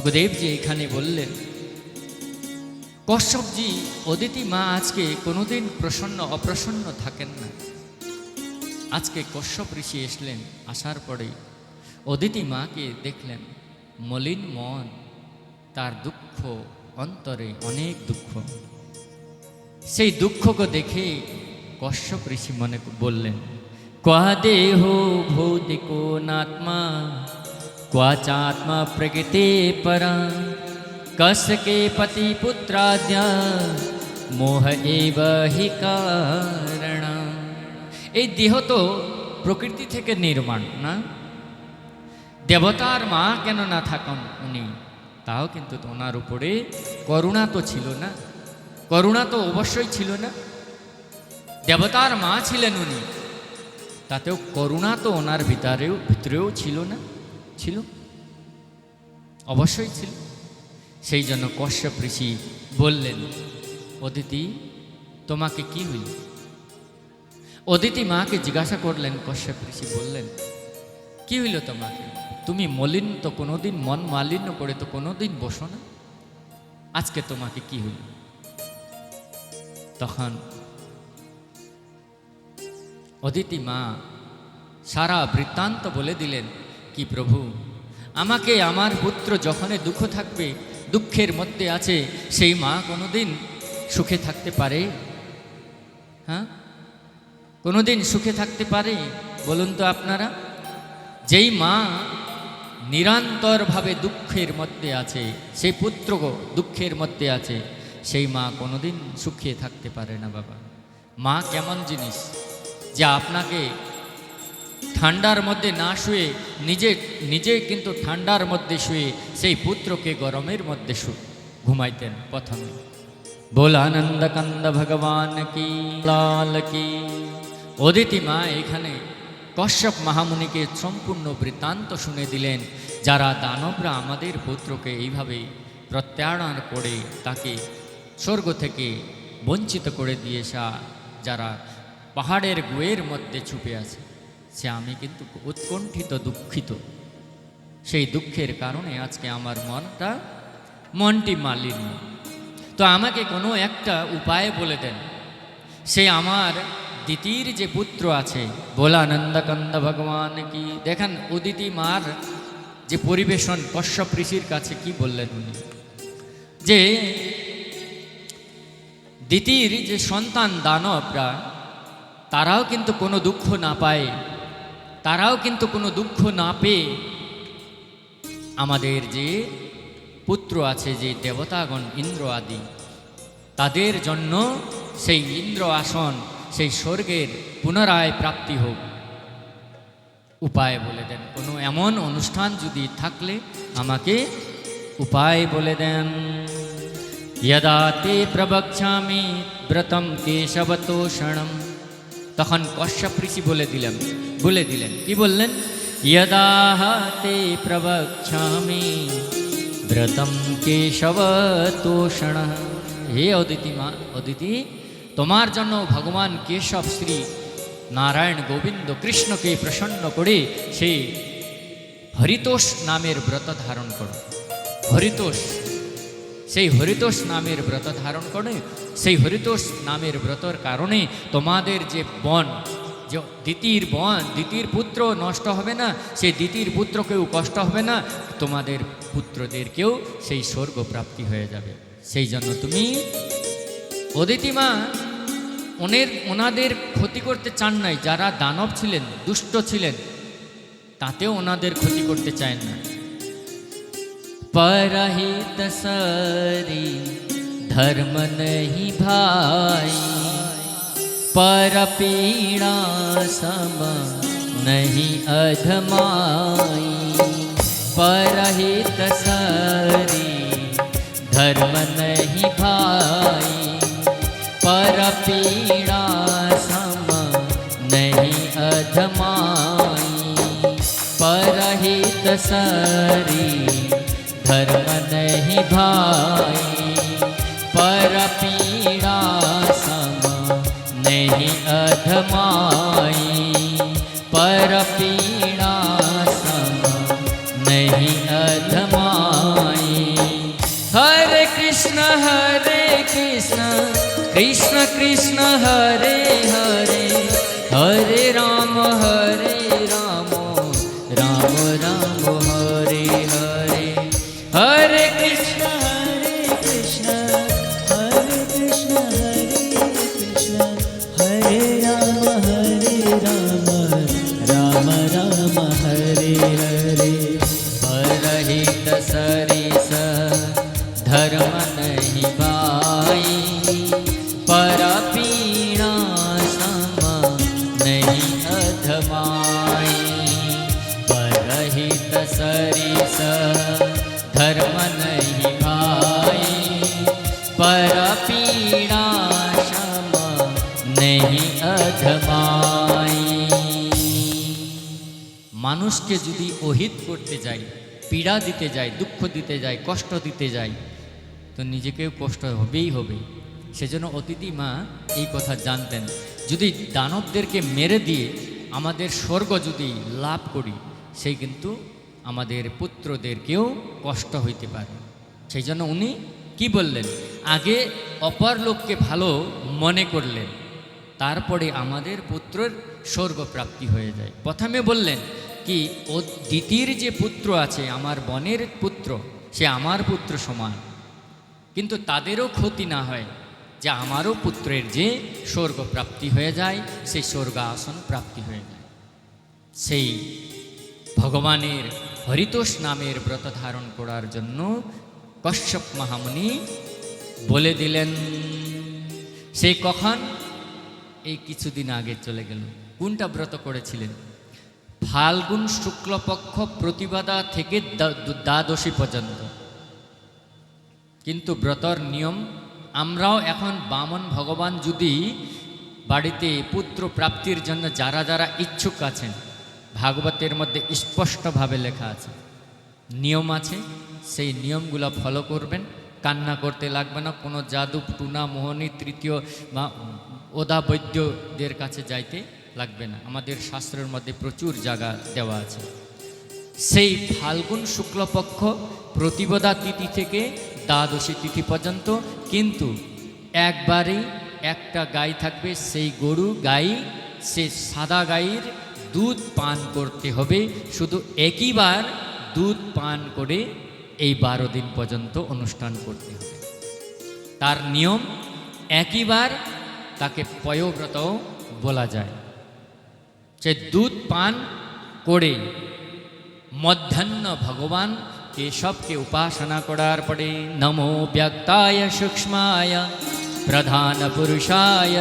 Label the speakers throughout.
Speaker 1: সুখদেবজি এখানে বললেন, কশ্যপজি, অদিতি মা আজকে কোনোদিন প্রসন্ন অপ্রসন্ন থাকেন না। আজকে কশ্যপ ঋষি এসলেন, আসার পরে অদিতি মাকে দেখলেন, মলিন মন, তার দুঃখ, অন্তরে অনেক দুঃখ। সেই দুঃখকে দেখে কশ্যপ ঋষি মনে বললেন, ক্বা দেহ ভৌতিকো নাত্মা প্রকৃতে পরা কসকে পতি পুত্রাদ্যা মোহ এব হি কারণ এই দেহ তো প্রকৃতি থেকে নির্মাণ না দেবতার মা কেন না থাকুন উনি তাও কিন্তু ওনার উপরে করুণা তো ছিল না করুণা তো অবশ্যই ছিল না দেবতার মা ছিলেন উনি তাতেও করুণা তো ওনার ভিতরেও ভিতরেও ছিল না ছিল? অবশ্যই ছিল। সেই জন্য কশ্যপ ঋষি বললেন, অদিতি, তোমাকে কি হইল? অদিতি মাকে জিজ্ঞাসা করলেন, কশ্যপ ঋষি বললেন, কি হইল তোমাকে? তুমি মলিন তো কোনোদিন, মন মালিন্য করে তো কোনোদিন বসো না। আজকে তোমাকে কি হইল? তখন অদিতি মা সারা বৃত্তান্ত বলে দিলেন কি প্রভু? আমাকে আমার পুত্র যখনই দুঃখ থাকবে, দুঃখের মধ্যে আছে, সেই মা কোনোদিন সুখে থাকতে পারে? হ্যাঁ? কোনোদিন সুখে থাকতে পারে? বলুন তো আপনারা। যেই মা নিরন্তরভাবে দুঃখের মধ্যে আছে, সেই পুত্র দুঃখের মধ্যে আছে, সেই মা কোনোদিন সুখে থাকতে পারে না বাবা। মা কেমন জিনিস, যে আপনাকে ঠান্ডার মধ্যে না শুয়ে, নিজে নিজে কিন্তু ঠান্ডার মধ্যে শুয়ে, সেই পুত্রকে গরমের মধ্যে শু, ঘুমাইতেন প্রথমে। বল আনন্দ কান্দ ভগবান কি, লাল কি? অদিতি মা এখানে কশ্যপ মহামুনিকে সম্পূর্ণ বৃত্তান্ত শুনে দিলেন, যারা দানবরা আমাদের পুত্রকে এইভাবে প্রত্যায়ন করে তাকে স্বর্গ থেকে বঞ্চিত করে দিয়েছা, যারা পাহাড়ের গুয়ের মধ্যে ছুপে আছে। সে আমি কিন্তু উৎকণ্ঠিত, দুঃখিত। সেই দুঃখের কারণে আজকে আমার মনটা মনটি মালিন্য। তো আমাকে কোনো একটা উপায় বলে দেন। সে আমার দিতির যে পুত্র আছে বোলা নন্দকন্দ ভগবান কি, দেখেন উদিতি মার যে পরিবেশন কশ্যপ ঋষির কাছে কি বললেন উনি? যে দিতির যে সন্তান দানবরা, তারাও কিন্তু কোনো দুঃখ না পায়। তারাও কিন্তু কোনো দুঃখ না পেয়ে আমাদের যে পুত্র আছে যে দেবতাগণ ইন্দ্র আদি তাদের জন্য সেই ইন্দ্র আসন সেই স্বর্গের পুনরায় প্রাপ্তি হোক উপায় বলে দেন কোনো এমন অনুষ্ঠান যদি থাকলে আমাকে উপায় বলে দেন यदा ते প্রবক্ষামি ব্রতম কেশবতোষণম তখন কশ্যপ ঋষি বলে দিলেন বলে দিলেন। কি বললেন? ইয়দাহতে প্রবক্ষামি ব্রতম কেশব তোষণ হে অদিতি মা, অদিতি, তোমার জন্য ভগবান কেশব শ্রী নারায়ণ গোবিন্দ কৃষ্ণকে প্রসন্ন করে সেই হরিতোষ নামের ব্রত ধারণ করো। হরিতোষ সেই হরিতোষ নামের ব্রত ধারণ করে, সেই হরিতোষ নামের ব্রতর কারণে তোমাদের যে বন, যে দ্বিতীয় বন দ্বিতীয় পুত্র নষ্ট হবে না সেই দ্বিতীয় পুত্রকেও কষ্ট হবে না, তোমাদের পুত্রদেরকেও সেই স্বর্গ প্রাপ্তি হয়ে যাবে। সেই জন্য তুমি অদিতিমা, ওনের, ওনাদের ক্ষতি করতে চান নাই, যারা দানব ছিলেন, দুষ্ট ছিলেন, তাতেও ওনাদের ক্ষতি করতে চায় না। परहित सरी धर्म नहीं भाई। पर पीड़ा सम नहीं अधमाई। परहित सरी धर्म नहीं भाई। पर पीड़ा सम नहीं अधमाई। परहित सरी धर्म नहीं भाई पर पीड़ा समा नहीं अधमाई হরে কৃষ্ণ नहीं अधमाई মানুষকে যদি অহিত করতে যাই পীড়া দিতে যাই দুঃখ দিতে যাই কষ্ট দিতে যাই তো নিজেকেও কষ্ট হবেই হবে সেজন্য অতিথি মা এই কথা জানতেন যদি দানবদেরকে মেরে দিয়ে আমাদের স্বর্গ যদি লাভ করি সেই কিন্তু আমাদের পুত্রদেরকেও কষ্ট হইতে পারে সেই জন্য উনি কি বললেন আগে অপর লোককে ভালো মনে করলেন তারপরে আমাদের পুত্রের স্বর্গপ্রাপ্তি হয়ে যায়। প্রথমে বললেন, কি ও দ্বিতীয় যে পুত্র আছে, আমার বনের পুত্র, সে আমার পুত্র সমান। কিন্তু তাদেরও ক্ষতি না হয়, যে আমারও পুত্রের যে স্বর্গপ্রাপ্তি হয়ে যায়, সেই স্বর্গ আসন প্রাপ্তি হয়ে যায়। সেই ভগবানের হরিতোষ নামের ব্রত ধারণ করার জন্য কশ্যপ মহামুনি বলে দিলেন, সে কখন এই কিছুদিন আগে চলে গেল। কোনটা ব্রত করেছিলেন? ফাল্গুন শুক্লপক্ষ প্রতিবাদা থেকে দ্বাদশী পর্যন্ত। কিন্তু ব্রতর নিয়ম, আমরাও এখন বামন ভগবান যদি বাড়িতে পুত্র প্রাপ্তির জন্য যারা যারা ইচ্ছুক আছেন, ভাগবতের মধ্যে স্পষ্টভাবে লেখা আছে। নিয়ম আছে, সেই নিয়মগুলো ফলো করবেন। কান্না করতে লাগবে না, কোনো জাদু টুনা, মোহনী, তৃতীয় বা ওদা বৈদ্যদের কাছে যাইতে লাগবে না। আমাদের শাস্ত্রের মধ্যে প্রচুর জায়গা দেওয়া আছে। সেই ফাল্গুন শুক্লপক্ষ প্রতিপদা তিথি থেকে দ্বাদশী তিথি পর্যন্ত, কিন্তু একবারেই একটা গাই থাকবে, সেই গরু গাই, সে সাদা গাইয়ের দুধ পান করতে হবে। শুধু একইবার দুধ পান করে এই বারো দিন পর্যন্ত অনুষ্ঠান করতে হবে। তার নিয়ম একইবার তাকে পয়ব্রত বলা যায়। সে দুধ পান করে মধ্যাহ্ন ভগবান কেশবকে উপাসনা করার পরে নমো ব্যক্তায় সূক্ষ্মায়, প্রধান পুরুষায়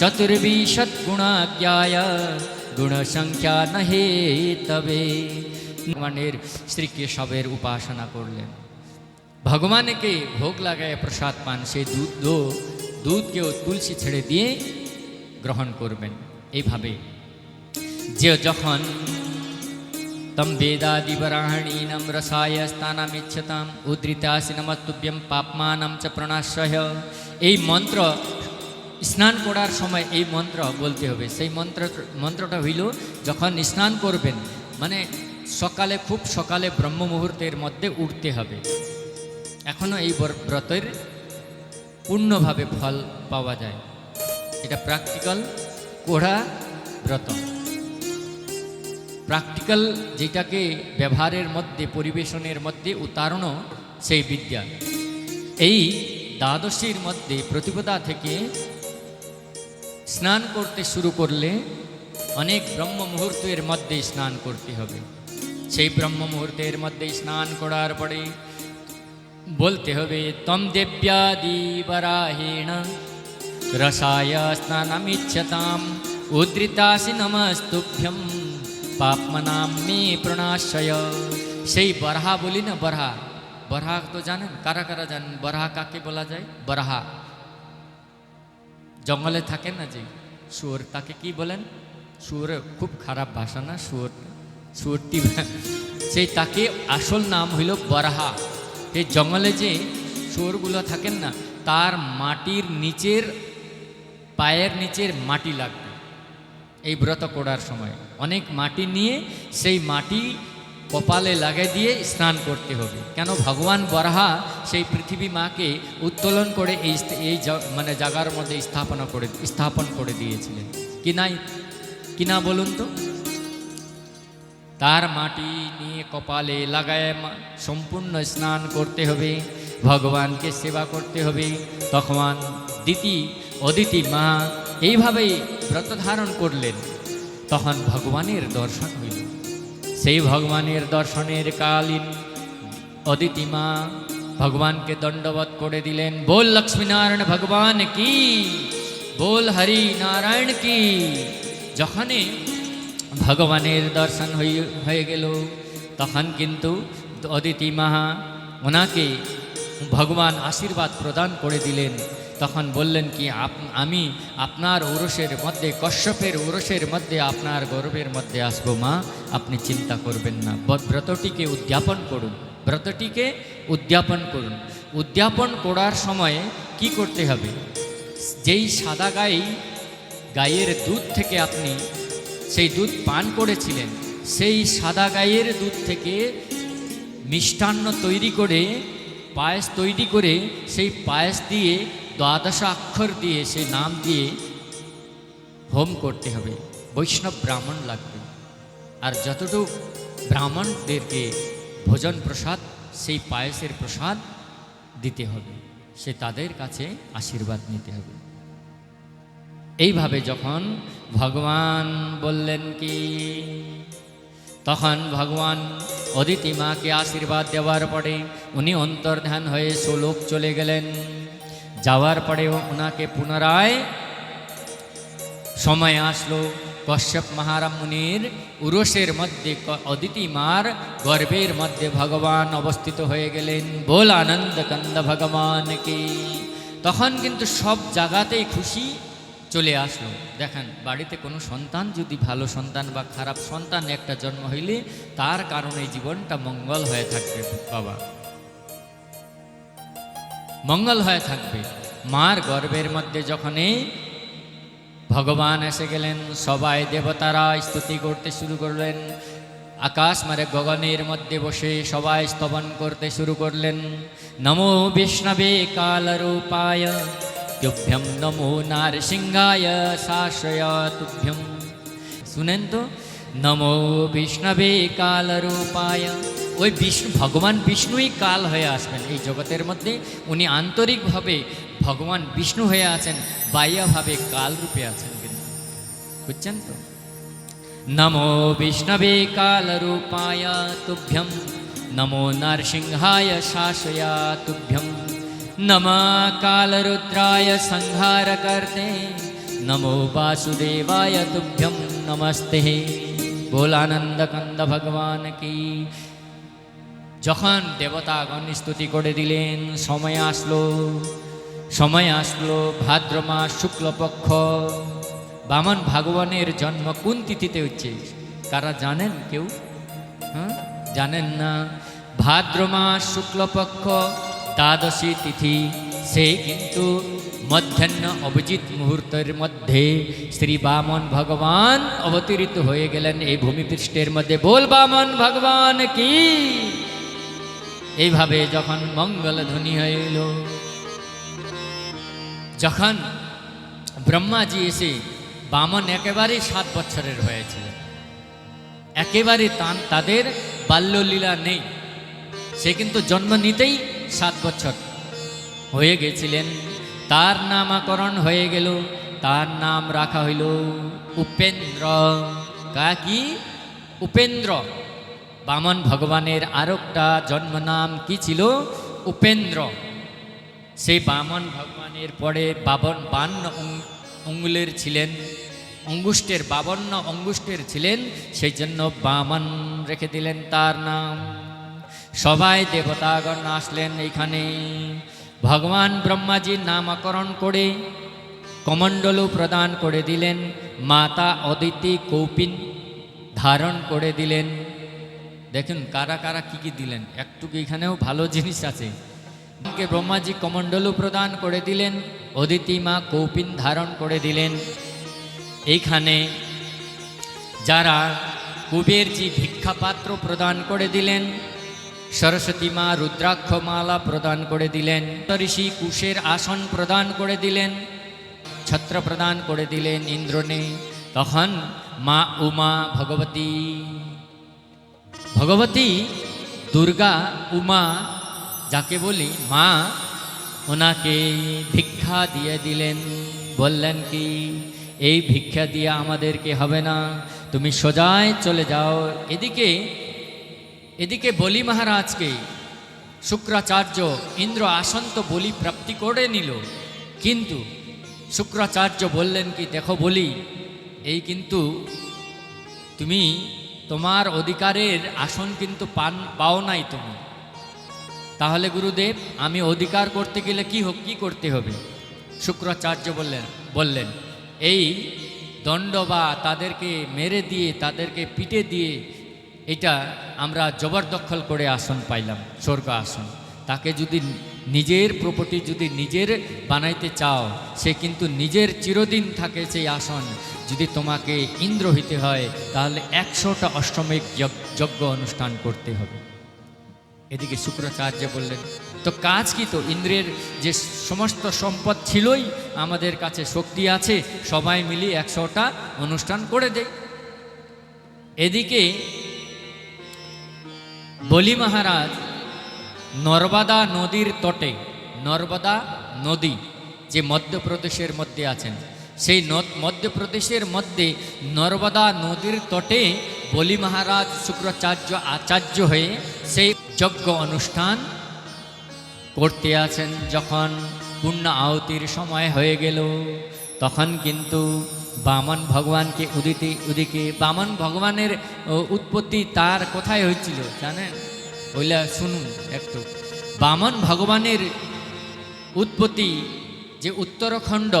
Speaker 1: চতুর্বিশত গুণাজ্ঞায়, গুণসংখ্যা নহে তবে। ভগবানের শ্রী কেশবের উপাসনা করলেন। ভগবানকে ভোগ লাগায় প্রসাদ পান সে দুধ দুধকেও তুলসী ছেড়ে দিয়ে গ্রহণ করবেন এইভাবে যে যখন তম বেদাদিবরাহণীনম রসায় স্থানামিচ্ছতাম উদ্ধৃতাসি নমস্তুভ্যম পাপমানম চ প্রণাশয় এই মন্ত্র স্নান করার সময় এই মন্ত্র বলতে হবে। সেই মন্ত্র, মন্ত্রটা হইল, যখন স্নান করবেন মানে সকালে, খুব সকালে ব্রহ্ম মুহূর্তের মধ্যে উঠতে হবে। এখনও এই ব্র- ব্রতের পূর্ণভাবে ফল পাওয়া যায়। এটা প্র্যাকটিক্যাল কোড়া ব্রত। প্র্যাকটিক্যাল যেটাকে ব্যবহারের মধ্যে, পরিবেশনের মধ্যে উতারণও সেই বিদ্যা। এই দ্বাদশীর মধ্যে প্রতিপদা থেকে স্নান করতে শুরু করলে অনেক ব্রহ্ম মুহূর্তের মধ্যে স্নান করতে হবে। সেই ব্রহ্ম মুহূর্তের মধ্যে স্নান করার পরে বলতে হবে তম দেব্যাদি বরাহেণ রসায় স্নানমিচ্ছতাম উদ্ধৃতাসি নমস্তুভ্যম পাপমনাম মে প্রণাশয় সেই বরহা বলি না বরহা বরহা তো জানেন কারা কারা জানেন বরহা কাকে বলা যায় বরহা জঙ্গলে থাকে না যে শুয়োর তাকে কি বলেন শুয়োর খুব খারাপ ভাষা না শুয়োর শুয়োরটি সেই তাকে আসল নাম হইল বরাহা এই জঙ্গলে যে শুয়োরগুলো থাকেন না, তার মাটির নিচের, পায়ের নিচের মাটি লাগবে। এই ব্রত করার সময় অনেক মাটি নিয়ে সেই মাটি কপালে লাগিয়ে দিয়ে স্নান করতে হবে। কেন ভগবান বরাহা সেই পৃথিবী মাকে উত্তোলন করে এই এই মানে জায়গার মধ্যে স্থাপনা করে, স্থাপন করে দিয়েছিলেন। কি নাই? কি না বলুন তো? তার মাটি নিয়ে কপালে লাগায় সম্পূর্ণ স্নান করতে হবে, ভগবানকে সেবা করতে হবে। তখন দিতি, অদিতি মা এইভাবেই ব্রত ধারণ করলেন। তখন ভগবানের দর্শন হইল। সেই ভগবানের দর্শনের কালীন অদিতি মা ভগবানকে দণ্ডবত করে দিলেন। বল লক্ষ্মীনারায়ণ ভগবান কি? বল হরি নারায়ণ কি? যখনই ভগবানের দর্শন হয়ে গেল। তখন কিন্তু অদিতি মাহা ওনাকে ভগবান আশীর্বাদ প্রদান করে দিলেন। তখন বললেন কি, আপ- আমি আপনার ওরসের মধ্যে, কশ্যপের ওরসের মধ্যে, আপনার গর্বের মধ্যে আসব মা, আপনি চিন্তা করবেন না। ব্রতটিকে উদ্যাপন করুন। ব্রতটিকে উদ্যাপন করুন। উদ্যাপন করার সময়ে কি করতে হবে? যেই সাদা গাই, গাইয়ের দুধ থেকে আপনি সেই দুধ পান করেছিলেন। সেই সাদা গাইয়ের দুধ থেকে মিষ্টান্ন তৈরি করে, পায়েস তৈরি করে, সেই পায়েস দিয়ে দ্বাদশ অক্ষর দিয়ে সেই নাম দিয়ে হোম করতে হবে। বৈষ্ণব ব্রাহ্মণ লাগবে। আর যতটুকু ব্রাহ্মণদেরকে ভোজন প্রসাদ, সেই পায়েসের প্রসাদ দিতে হবে, সে তাদের কাছে আশীর্বাদ নিতে হবে। এইভাবে যখন ভগবান বললেন কি? তখন ভগবান অদিতি মাকে আশীর্বাদ দেওয়ার পরে উনি অন্তর্ধান হয়ে সোলোক চলে গেলেন। যাওয়ার পরে ওনাকে পুনরায় সময় আসলো। কশ্যপ মহারাম মুনির উরসের মধ্যে অদিতি মার গর্ভের মধ্যে ভগবান অবস্থিত হয়ে গেলেন। বল আনন্দ কন্দ ভগবান কি? তখন কিন্তু সব জায়গাতেই খুশি চলে আসলো। দেখেন, বাড়িতে কোনো সন্তান, যদি ভালো সন্তান বা খারাপ সন্তান একটা জন্ম হইলে, তার কারণে জীবনটা মঙ্গল হয়ে থাকবে, বাবা। মঙ্গল হয়ে থাকবে। মার গর্বের মধ্যে যখনই ভগবান এসে গেলেন, সবাই দেবতারা স্তুতি করতে শুরু করলেন। আকাশ মারে গগনের মধ্যে বসে সবাই স্তবন করতে শুরু করলেন। নমো বিষ্ণবে কালরূপায় তুভ্যম নমো নারসিংহায় শাশ্বয় তুভ্যম শুনেন তো নমো বিষ্ণবে কাল কালরূপায় ওই বিষ্ণু, ভগবান বিষ্ণুই কাল হয়ে আসবেন। এই জগতের মধ্যে উনি আন্তরিকভাবে ভগবান বিষ্ণু হয়ে আছেন, বাহ্যভাবে কাল রূপে আছেন কিন্তু। বুঝছেন তো? নমো বিষ্ণবে কাল কালরূপায় তুভ্যম, নমো নরসিংহায় শাসয়া তুভ্যম নম কালরুদ্রায় সংহারকর্তে নমো বাসুদেবায় তুভ্যম নমস্তে বোলানন্দ কন্দ ভগবান কি যখন দেবতাগণ স্তুতি করে দিলেন সময় আসলো সময় আসলো ভাদ্র মাস শুক্লপক্ষ বামন ভগবানের জন্ম কোন তিথিতে হচ্ছে কারা জানেন কেউ হ্যাঁ জানেন না ভাদ্র মাস শুক্লপক্ষ দ্বাদশী তিথি। সে কিন্তু মধ্যাহ্ন অভিজিৎ মুহূর্তের মধ্যে শ্রী বামন ভগবান অবতীরিত হয়ে গেলেন এই ভূমিপৃষ্ঠের মধ্যে। বল বামন ভগবান কি? এইভাবে যখন মঙ্গল ধ্বনি হইল যখন ব্রহ্মাজি এসে বামন একেবারেই সাত বছরের হয়েছিলেন একেবারে তাদের বাল্যলীলা নেই। সে কিন্তু জন্ম নিতেই সাত বছর হয়ে গেছিলেন। তার নামাকরণ হয়ে গেল। তার নাম রাখা হইল উপেন্দ্র। কা কি? উপেন্দ্র। বামন ভগবানের আরেকটা জন্ম নাম কি ছিল? উপেন্দ্র। সেই বামন ভগবানের পরে বাবন বান্ন অঙ্গুলের ছিলেন। অঙ্গুষ্ঠের বাবন্ন অঙ্গুষ্ঠের ছিলেন। সেই জন্য বামন রেখে দিলেন তার নাম। সবাই দেবতাগণ আসলেন এইখানে। ভগবান ব্রহ্মাজির নামকরণ করে কমণ্ডলও প্রদান করে দিলেন, মাতা অদিতি কৌপিন ধারণ করে দিলেন। দেখুন, কারা কারা কি কি দিলেন? একটু এখানেও ভালো জিনিস আছে। কে ব্রহ্মাজি কমণ্ডলও প্রদান করে দিলেন, অদিতি মা কৌপিন ধারণ করে দিলেন। এইখানে যারা কুবেরজি ভিক্ষাপাত্র প্রদান করে দিলেন সরস্বতী মা রুদ্রাক্ষ মালা প্রদান করে দিলেন। ঋষি কুশের আসন প্রদান করে দিলেন। ছত্র প্রদান করে দিলেন ইন্দ্রনে। তখন মা উমা ভগবতী ভগবতী, দুর্গা, উমা যাকে বলি মা ওনাকে ভিক্ষা দিয়ে দিলেন। বললেন কি, এই ভিক্ষা দিয়ে আমাদেরকে হবে না। তুমি সোজায় চলে যাও। এদিকে এদিকে বলি মহারাজকে শুক্রাচার্য ইন্দ্র আসন্ত বলি প্রাপ্তি করে নিল। কিন্তু শুক্রাচার্য বললেন কি, দেখো বলি, এই কিন্তু তুমি তোমার অধিকারের আসন কিন্তু পান, পাও নাই তুমি। তাহলে গুরুদেব, আমি অধিকার করতে গেলে কি হোক, কি করতে হবে? শুক্রাচার্য বললেন বললেন, এই দণ্ড বা তাদেরকে মেরে দিয়ে, তাদেরকে পিটে দিয়ে এটা আমরা জবরদখল করে আসন পাইলাম, স্বর্গ আসন। তাকে যদি নিজের প্রপার্টি যদি নিজের বানাইতে চাও, সে কিন্তু নিজের চিরদিন থাকে সেই আসন। যদি তোমাকে ইন্দ্র হইতে হয়, তাহলে একশোটা অষ্টমিক যজ্ঞ- অনুষ্ঠান করতে হবে। এদিকে শুক্রাচার্য বললেন, তো কাজ কি তো? ইন্দ্রের যে সমস্ত সম্পদ ছিলই আমাদের কাছে শক্তি আছে, সবাই মিলিয়ে একশোটা অনুষ্ঠান করে দেয় এদিকে বলি মহারাজ, নর্মদা নদীর তটে, নর্মদা নদী যে মধ্যপ্রদেশের মধ্যে আছেন, সেই মধ্যপ্রদেশের মধ্যে নর্মদা নদীর তটে বলি মহারাজ শুক্রাচার্য আচার্য হয়ে সেই যজ্ঞ অনুষ্ঠান করতে আছেন। যখন পূর্ণ আহুতির সময় হয়ে গেল, তখন কিন্তু বামন ভগবানকে উদিতে, উদিকে বামন ভগবানের উৎপত্তি তার কোথায় হয়েছিল জানেন? ওইলা শুনুন একটু। বামন ভগবানের উৎপত্তি যে উত্তরাখণ্ড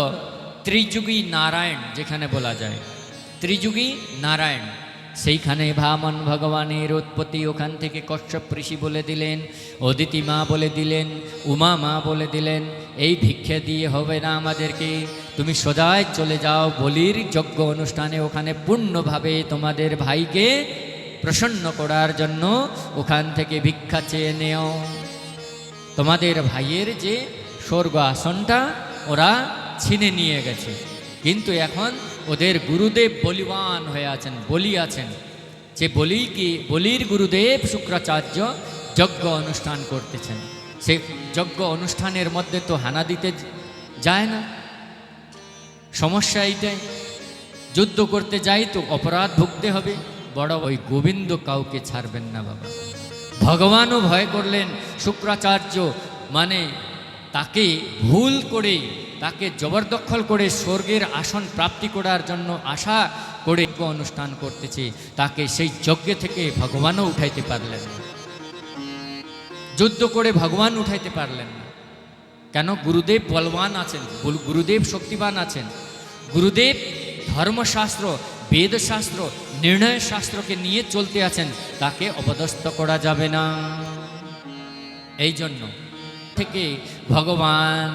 Speaker 1: ত্রিযুগী নারায়ণ, যেখানে বলা যায়। ত্রিযুগী নারায়ণ, সেইখানে ভামন ভগবানের উৎপত্তি, ওখান থেকে কশ্যপ ঋষি বলে দিলেন, অদিতি মা বলে দিলেন, উমা মা বলে দিলেন, এই ভিক্ষা দিয়ে হবে না আমাদেরকে। তুমি সদায় চলে যাও বলির যজ্ঞ অনুষ্ঠানে। ওখানে পূর্ণভাবে তোমাদের ভাইকে প্রসন্ন করার জন্য ওখান থেকে ভিক্ষা চেয়ে নেও। তোমাদের ভাইয়ের যে স্বর্গ আসনটা ওরা ছিনে নিয়ে গেছে। কিন্তু এখন ওদের গুরুদেব বলিবান হয়ে আছেন, বলি আছেন। যে বলি কি, বলির গুরুদেব শুক্রাচার্য যজ্ঞ অনুষ্ঠান করতেছেন। সে যজ্ঞ অনুষ্ঠানের মধ্যে তো হানা দিতে যায় না। সমস্যা এইটাই। যুদ্ধ করতে যাই তো অপরাধ ভুগতে হবে। বড় ওই গোবিন্দ কাউকে ছাড়বেন না বাবা। ভগবানও ভয় করলেন শুক্রাচার্য। মানে তাকে ভুল করে, তাকে জবরদখল করে স্বর্গের আসন প্রাপ্তি করার জন্য আশা করে অনুষ্ঠান করতেছে। তাকে সেই যজ্ঞ থেকে ভগবানও উঠাইতে পারলেন যুদ্ধ করে ভগবান উঠাইতে পারলেন না। কেন? গুরুদেব বলবান আছেন গুরু- গুরুদেব শক্তিবান আছেন। গুরুদেব ধর্মশাস্ত্র, বেদশাস্ত্র নির্ণয় শাস্ত্রকে নিয়ে চলতে আছেন, তাকে অপদস্থ করা যাবে না। এই জন্য থেকে ভগবান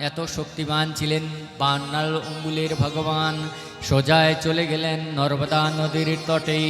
Speaker 1: এত শক্তিমান ছিলেন, বান্নাল অঙ্গুলের ভগবান সোজায় চলে গেলেন নর্মদা নদীর তটে